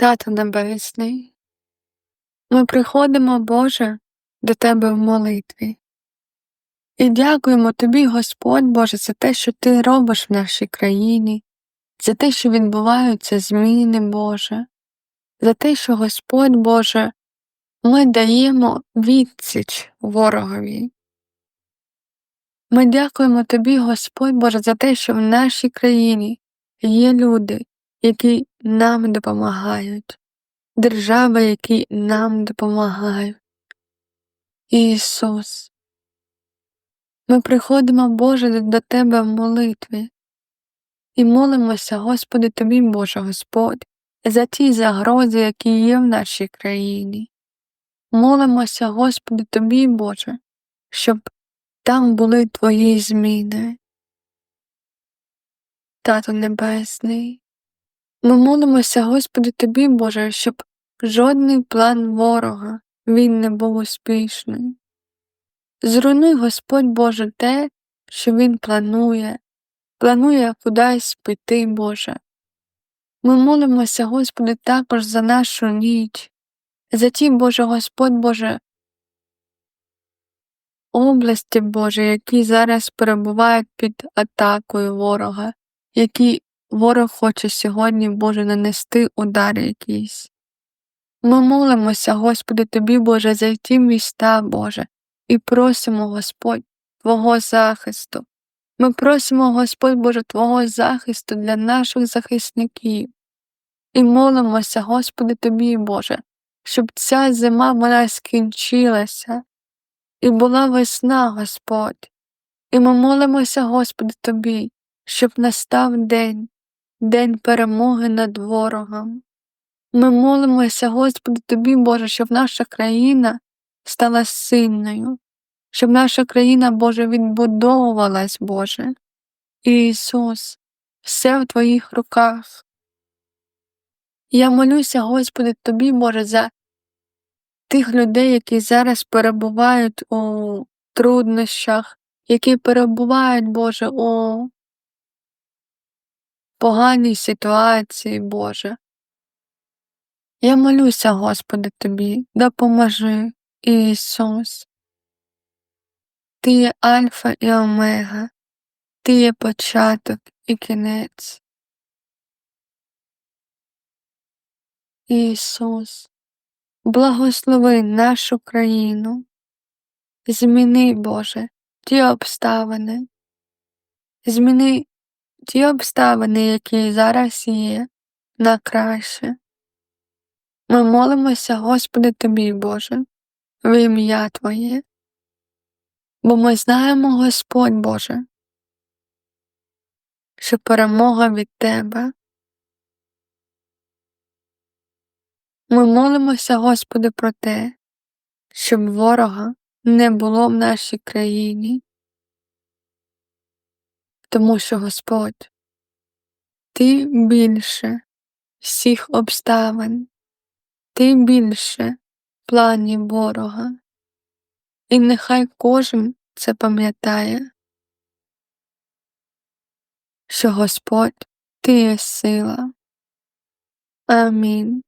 Тато Небесний, ми приходимо, Боже, до Тебе в молитві. І дякуємо Тобі, Господь Боже, за те, що Ти робиш в нашій країні, за те, що відбуваються зміни, Боже, за те, що Господь Боже, ми даємо відсіч ворогові. Ми дякуємо Тобі, Господь Боже, за те, що в нашій країні є люди, які нам допомагають, держави, які нам допомагають. Ісус, ми приходимо, Боже, до Тебе в молитві і молимося, Господи, Тобі, Боже Господь, за ті загрози, які є в нашій країні. Молимося, Господи, Тобі, Боже, щоб там були Твої зміни. Тато Небесний, ми молимося, Господи, Тобі, Боже, щоб жодний план ворога він не був успішним. Зруйнуй, Господь Боже, те, що Він планує, планує кудись піти, Боже. Ми молимося, Господи, також за нашу ніч, за ті, Боже, Господь Боже, області, Боже, які зараз перебувають під атакою ворога, які ворог хоче сьогодні, Боже, нанести удар якийсь. Ми молимося, Господи, Тобі, Боже, за ті міста, Боже, і просимо, Господь, Твого захисту. Ми просимо, Господь Боже, Твого захисту для наших захисників. І молимося, Господи, Тобі, Боже, щоб ця зима вона скінчилася, і була весна, Господь. І ми молимося, Господи, Тобі, щоб настав день, день перемоги над ворогом. Ми молимося, Господи, Тобі, Боже, щоб наша країна стала сильною, щоб наша країна, Боже, відбудовувалась, Боже. Ісус, все в Твоїх руках. Я молюся, Господи, Тобі, Боже, за тих людей, які зараз перебувають у труднощах, які перебувають, Боже, у поганій ситуації, Боже. Я молюся, Господи, Тобі, допоможи, Ісус. Ти є Альфа і Омега, Ти є початок і кінець. Ісус, благослови нашу країну, зміни, Боже, ті обставини, зміни ті обставини, які зараз є, на краще. Ми молимося, Господи, Тобі, Боже, в ім'я Твоє, бо ми знаємо, Господь Боже, що перемога від Тебе. Ми молимося, Господи, про те, щоб ворога не було в нашій країні, тому що Господь, Ти більше всіх обставин, Ти більше планів ворога, і нехай кожен це пам'ятає, що Господь Ти є сила. Амінь.